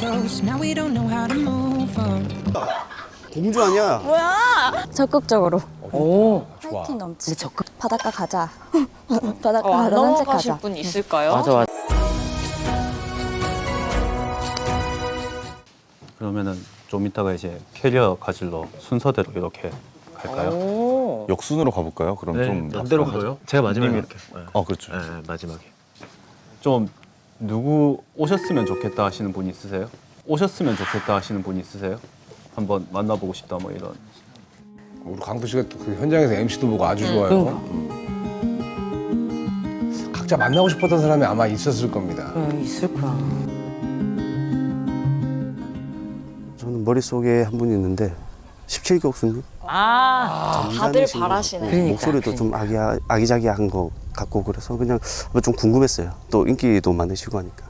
close. Now we don't know how to move on. 공주 아니야? 적극적으로 오. 파이팅 넘치. 근데 적극. 바닷가 가자. 바닷가 어, 안 가자 넘어가실 산책하자. 분 있을까요? 맞아 맞아. 그러면은 좀 이따가 이제 캐리어 가질러 순서대로 이렇게 갈까요? 오. 역순으로 가볼까요? 그럼 좀 반대로 가요? 제가 마지막에 이렇게. 어 그렇죠. 네, 마지막에. 좀 누구 오셨으면 좋겠다 하시는 분 있으세요? 오셨으면 좋겠다 하시는 분 있으세요? 한번 만나보고 싶다 뭐 이런. 우리 강도 씨가 또그 현장에서 MC도 보고 아주 좋아요. 각자 만나고 싶었던 사람이 아마 있었을 겁니다. 응, 있을 거야. 저는 머릿속에 한 분이 있는데 17교수님 아, 다들 바라시네. 그러니까, 목소리도 좀 아기, 아기자기한 거 같고 그래서 그냥 한번 좀 궁금했어요. 또 인기도 많으시고 하니까.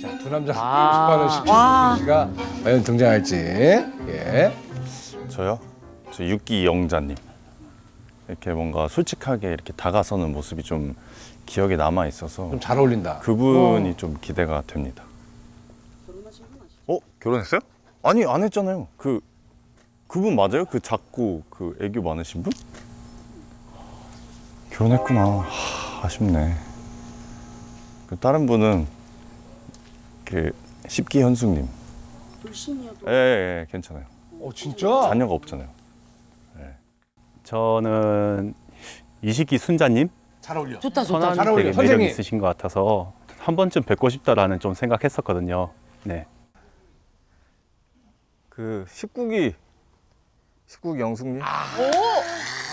자, 두 남자 아. 싶어하는 17교 씨가 과연 등장할지. 예. 저요? 저 육기 영자님. 이렇게 뭔가 솔직하게 이렇게 다가서는 모습이 좀 기억에 남아 있어서 좀 잘 어울린다. 그분이 좀 기대가 됩니다. 어 결혼했어요? 아니 안 했잖아요. 그 그분 맞아요? 그 작고 그 애교 많으신 분? 결혼했구나. 하, 아쉽네. 그 다른 분은 그 십기 현숙님. 예, 예, 예, 괜찮아요. 어, 진짜? 자녀가 없잖아요. 저는 이식기 순자님 잘 어울려. 좋다 좋다. 선한 잘 어울려. 되게 매력 선생님. 있으신 것 같아서 한 번쯤 뵙고 싶다라는 좀 생각했었거든요. 네. 그 19기 19기 영숙님?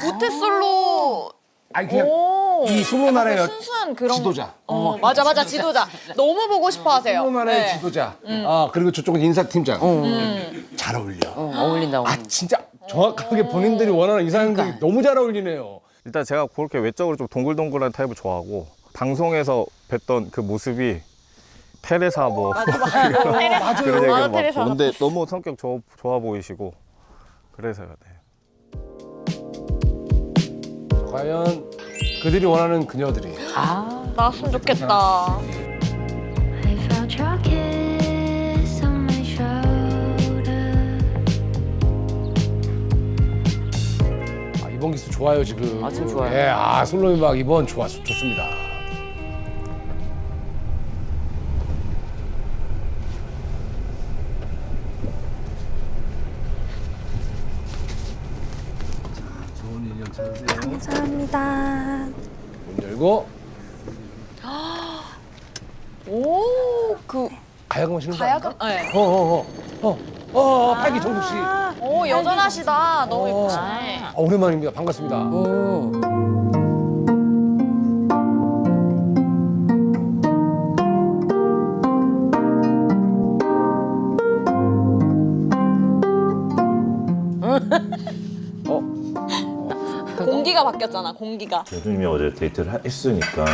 모태솔로. 아니 그냥 오. 이 날의 여- 순수한 그런. 지도자. 어, 맞아 맞아 지도자. 너무 보고 싶어 하세요. 날의 네. 지도자. 아 그리고 저쪽은 인사팀장. 음. 잘 어울려. 어, 어울린다. 아 어울린다. 진짜 정확하게 본인들이 원하는 이상들이 그러니까. 너무 잘 어울리네요. 일단 제가 그렇게 외적으로 좀 동글동글한 타입을 좋아하고 방송에서 뵀던 그 모습이 테레사 뭐 맞아. 그런 얘기를 맞아, 막 테레사. 근데 너무 성격 좋아, 좋아 보이시고 그래서요. 네. 과연 그들이 원하는 그녀들이 아. 나왔으면 좋겠다. I felt your kiss on my shoulder. 아, 이번 기수 좋아요 지금. 아, 지금 좋아요. 예, 아 솔로 음악 이번 좋았 좋습니다. 가야금. 네. 어어어 어. 어, 어, 팔기 정숙 씨. 오 여전하시다. 너무 어. 예쁘시네. 아, 오랜만입니다. 반갑습니다. 오. 공기가 바뀌었잖아. 공기가. 교수님이 어제 데이트를 하- 했으니까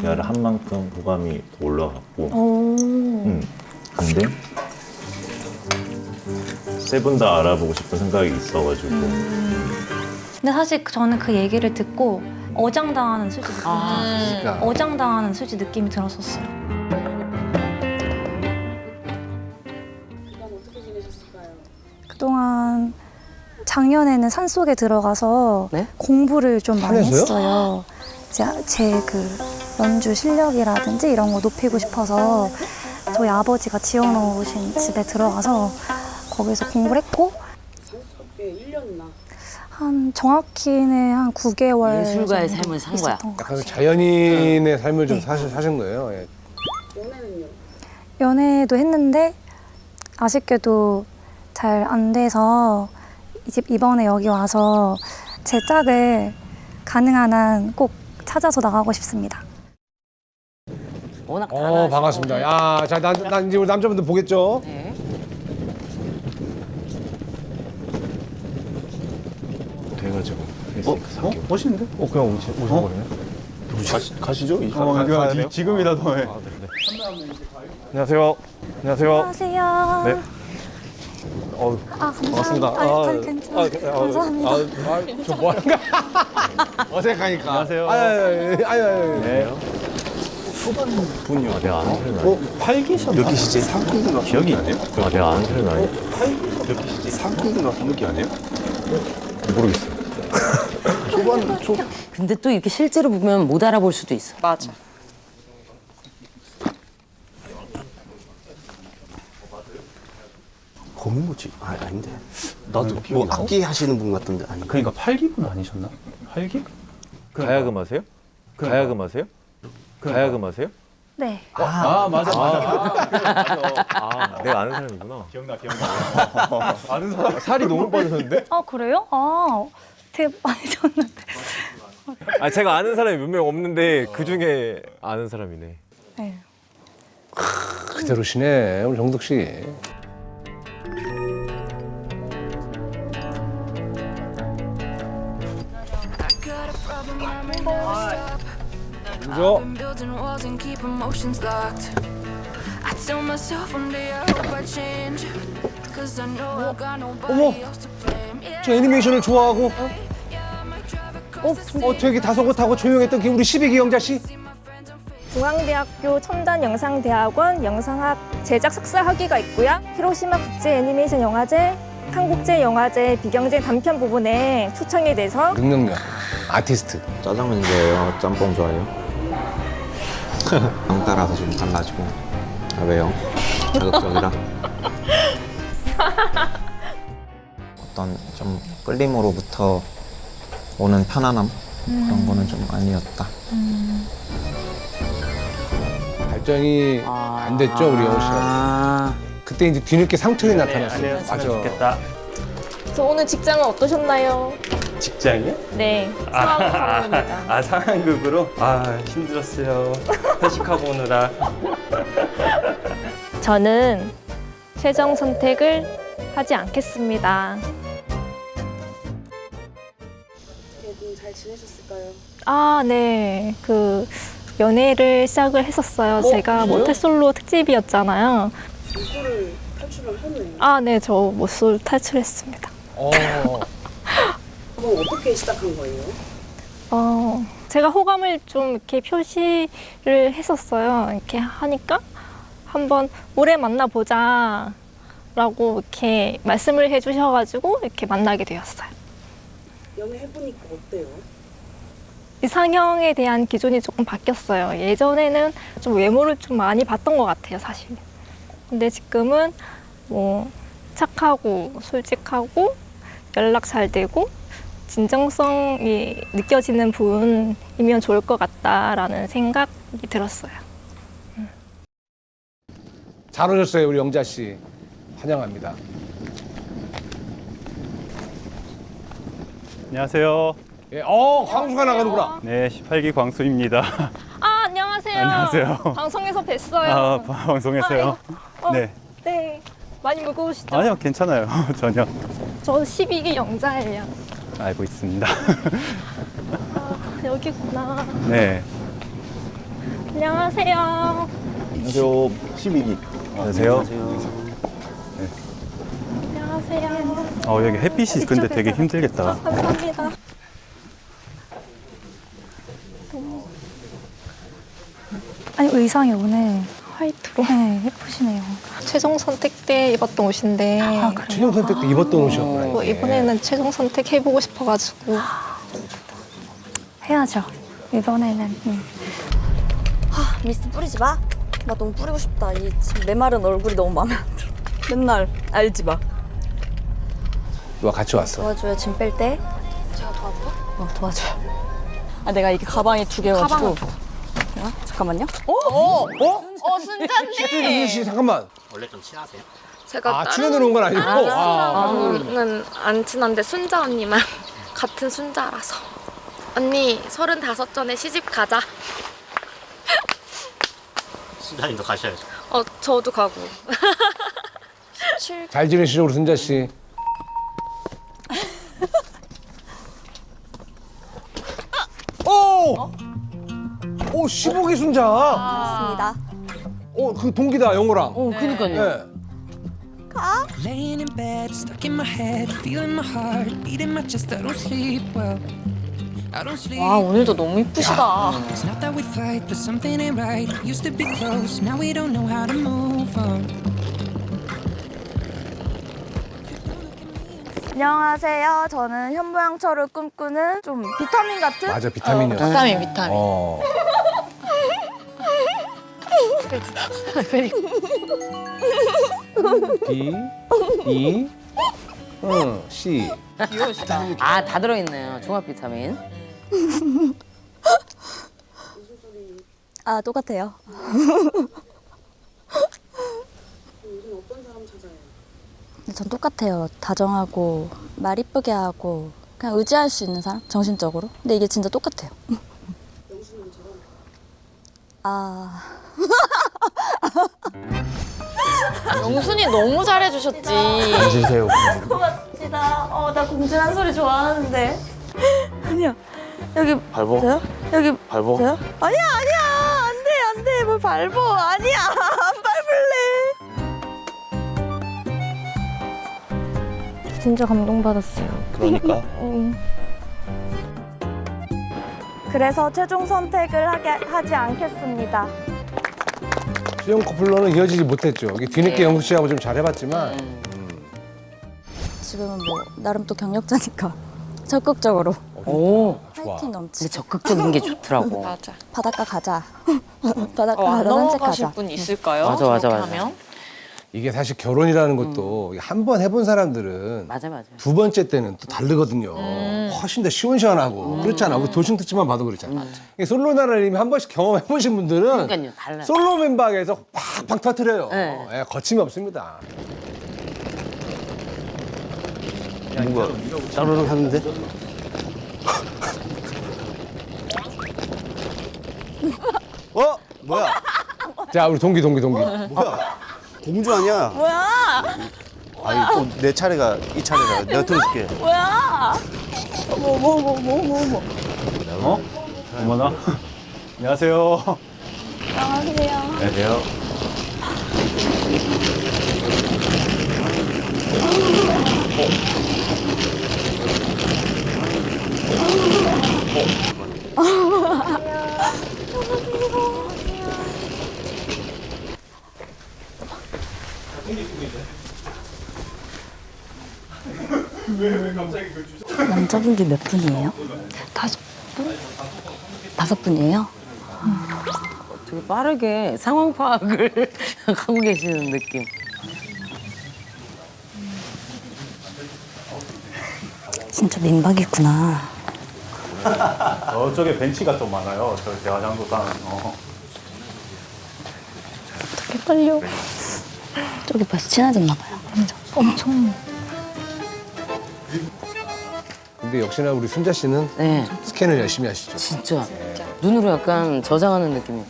대화를 한 만큼 호감이 더 올라갔고 오. 음. 근데 세 분 다 알아보고 싶은 생각이 있어가지고 근데 사실 저는 그 얘기를 듣고 어장당하는 수지 느낌. 아. 그러니까 어장당하는 수지 느낌이 들었었어요. 그동안 작년에는 산 속에 들어가서 네? 공부를 좀 많이 산에서요? 했어요. 제그 연주 실력이라든지 이런 거 높이고 싶어서 저희 아버지가 지어놓으신 집에 들어가서 거기서 공부를 했고 한 정확히는 한 9개월 예술가의 정도 삶을 산 거야. 있었던 것 약간 같아요. 자연인의 삶을 좀 네. 사신, 사신 거예요. 예. 연애도 했는데 아쉽게도 잘 안 돼서 이제 이번에 여기 와서 제 짝을 가능한 한 꼭 찾아서 나가고 싶습니다. 워낙 어. 반갑습니다. 야, 자, 난, 난 이제 우리 남자분들 보겠죠? 네. 돼가지고 어? 어? 멋있는데? 어 그냥 오시, 오셔버리네. 가시, 가시죠? 이- 어, 가- 가야 돼요? 지금이라도 해. 아, 네, 네. 안녕하세요. 안녕하세요. 안녕하세요. 네. 어, 아, 반갑습니다. 감사합니다. 아, 아, 괜찮아요. 아, 그, 아, 감사합니다. 아, 저뭐 하는 거야? 어색하니까. 안녕하세요. 아유, 아유, 아유, 아유. 네. 분이 아, 내가 아는 사람 어? 팔기셨나? 몇 기시지? 상품인가? 기억이 아, 내가 아는 사람 아니야? 몇 기시지? 상품인가? 삼기 아니에요? 모르겠어요. 초반 초 근데 또 이렇게 실제로 보면 못 알아볼 수도 있어. 맞아. 검은 뭐지? 아 아닌데. 나도 뭐 기억이 나. 악기 하시는 분 같던데 아니. 그러니까 팔기분 아니셨나? 팔기? 가야금 하세요? 가야금 하세요? 가야금 하세요? 네. 아 맞아 맞아. 아, 내가 아는 사람이구나. 기억나 기억나. 아는 사람 살이 너무 빠졌는데? 아 그래요? 아 되게 많이 졌는데. 아, 제가 아는 사람이 몇 명 없는데 그 중에 아는 사람이네. 네. 그대로시네 우리 정덕 씨. Blame. Yeah, 저 애니메이션을 좋아하고 어, 어 되게 다소곳하고 조용했던 그 우리 12기 영자 씨. 중앙대학교 첨단 영상대학원 영상학 제작 석사 학위가 있고요. 히로시마 국제 애니메이션 영화제, 한국제 영화제 비경제 단편 부분에 초청이 돼서 능력력 아티스트. 짜장면 좋아해요? 짬뽕 좋아해요? 안 따라서 좀 달라지고 아 왜요? 자극적이라? 어떤 좀 끌림으로부터 오는 편안함 그런 거는 좀 아니었다 발전이 안 됐죠 우리 영호 씨가. 그때 이제 뒤늦게 상처가 나타났어요. 맞아. 저 오늘 직장은 어떠셨나요? 직장이요? 네. 상황입니다. 아 상황극으로? 아 힘들었어요. 회식하고 오느라. 저는 최종 선택을 하지 않겠습니다. 아, 네. 그 연애를 시작을 했었어요. 제가 모태솔로 특집이었잖아요. 모쏠을 탈출을 했네요. 아, 네. 저 모쏠 탈출했습니다. 어. 어, 제가 호감을 좀 이렇게 표시를 했었어요. 이렇게 하니까 한번 오래 만나보자 라고 이렇게 말씀을 해주셔가지고 이렇게 만나게 되었어요. 연애해보니까 어때요? 이상형에 대한 기준이 조금 바뀌었어요. 예전에는 좀 외모를 좀 많이 봤던 것 같아요, 사실. 근데 지금은 뭐 착하고 솔직하고 연락 잘 되고 진정성이 느껴지는 분이면 좋을 것 같다라는 생각이 들었어요. 잘 오셨어요 우리 영자 씨. 환영합니다. 안녕하세요. 예, 어 광수가 나가는구나. 네 18기 광수입니다. 아, 안녕하세요. 안녕하세요. 방송에서 뵀어요. 아 방송했어요. 어, 네. 네. 많이 무거우시죠? 아니요 괜찮아요 전혀 저 12기 영자예요. 알고 있습니다. 아, 여기구나. 네. 안녕하세요. 안녕하세요. 12기. 안녕하세요. 안녕하세요. 어 여기 햇빛이 근데 되게 힘들겠다. 감사합니다. 아니 의상이 오늘 화이트로 네, 예쁘시네요. 최종 선택 때 입었던 옷인데 아, 최종 선택 때 입었던 옷이었구나. 뭐 이게. 이번에는 최종 선택 해보고 싶어가지고 해야죠. 이번에는 음. 미스트 뿌리지 마. 나 너무 뿌리고 싶다. 이 지금 메마른 얼굴이 너무 마음에 안 들어. 맨날 알지 마. 누가 같이 왔어. 도와줘요 짐 뺄 때. 제가 도와줘? 어 도와줘요. 아 내가 이게 가방이 두 개가지고. 어? 잠깐만요. 어? 어? 어? 어 순자님. 영자 씨 잠깐만. 제가 아 다른 출연으로 온 건 아니고. 아, 언니는 안 친한데 순자 언니만 같은 순자라서 언니 서른다섯 전에 시집 가자 순자님도 가셔야죠 어 저도 가고 잘 지내시죠 우리 순자 씨. 오! 오 15기 순자. 맞습니다. 어 그 동기다 영호랑. 어, 그니까요. 예. Laying in bed, stuck in my head, feeling my heart beating my chest. I don't sleep well. I don't sleep. 와 오늘도 너무 이쁘시다. It's not that we fight, but something ain't right. Used to be close, now we don't know how to move on. 안녕하세요. 저는 현모양처를 꿈꾸는 좀 비타민 같은 맞아 비타민이었어. 어, 비타민 비타민. 어. B E 응 C 아, 다 들어있네요. 종합 비타민. 아 똑같아요. 전 똑같아요. 다정하고 말 이쁘게 하고 그냥 의지할 수 있는 사람 정신적으로. 근데 이게 진짜 똑같아요. 아 영순이 너무 잘해주셨지. 앉으세요. 고맙습니다. 어, 나 공진한 소리 좋아하는데. 아니야. 여기 밟어. 저요? 여기 밟어. 저요? 아니야, 아니야. 안 돼, 안 돼. 뭘 밟어. 아니야. 안 밟을래. 진짜 감동받았어요. 그러니까. 그래서 최종 선택을 하게, 하지 않겠습니다. 수영 커플로는 이어지지 못했죠. 이게 뒤늦게 영숙 씨하고 좀 잘해봤지만 지금은 뭐 나름 또 경력자니까 적극적으로 오. 좋아. 파이팅 넘치. 근데 적극적인 게 좋더라고. 맞아. 바닷가 가자. 바닷가 어, 안 산책 넘어가실 가자. 분 있을까요? 맞아, 맞아, 저렇게 맞아. 하면? 이게 사실 결혼이라는 것도 한 번 해본 사람들은 맞아, 맞아. 두 번째 때는 또 다르거든요. 음. 훨씬 더 시원시원하고 그렇잖아. 우리 도심 특집만 봐도 그렇잖아. 이게 솔로 나라를 이미 한 번씩 경험해보신 분들은 그러니까요, 달라요. 솔로 멤버에서 팍팍 터트려요. 네. 예, 거침이 없습니다. 뭔가 짜르르 하는데? 어? 뭐야? 자, 우리 동기, 동기, 동기. 뭐야? 공주 아니야? 뭐야? 아니 또내 차례가 이 차례가 내가 들어줄게. 뭐야? 뭐 뭐 뭐 뭐 뭐 뭐. 어? 어머나. 안녕하세요. 안녕하세요. 안녕하세요. 남자분들 몇 분이에요? 다섯 분? 다섯 분이에요? 되게 빠르게 상황 파악을 하고 계시는 느낌. 진짜 민박이구나. 저쪽에 벤치가 좀 많아요. 저 대화장도상. 어. 헷갈려. 저기 벌써 친해졌나 봐요. 엄청. 근데 역시나 우리 순자 씨는 네. 스캔을 열심히 하시죠. 진짜. 눈으로 약간 저장하는 느낌이.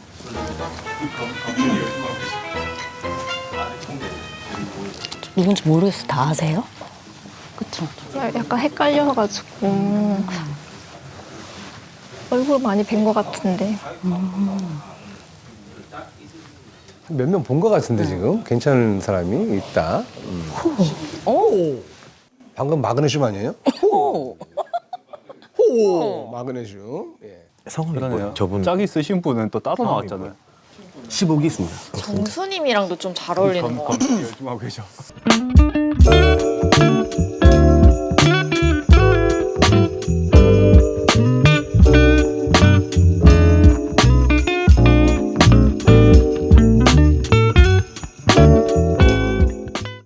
누군지 모르겠어. 다 아세요? 그쵸? 약간 헷갈려가지고 얼굴 많이 뵌 것 같은데 몇 명 본 것 같은데 지금 괜찮은 사람이 있다. 음. 오. 방금 마그네슘 아니에요? 오. 호 마그네슘. 예. 성함이 그러네요. 뭐예요? 저분 짝이 쓰신 분은 또 따로 나왔잖아요. 15기수입니다. 정수님이랑도 좀 잘 어울리는 것 같아요. 열심히 하고 계셔.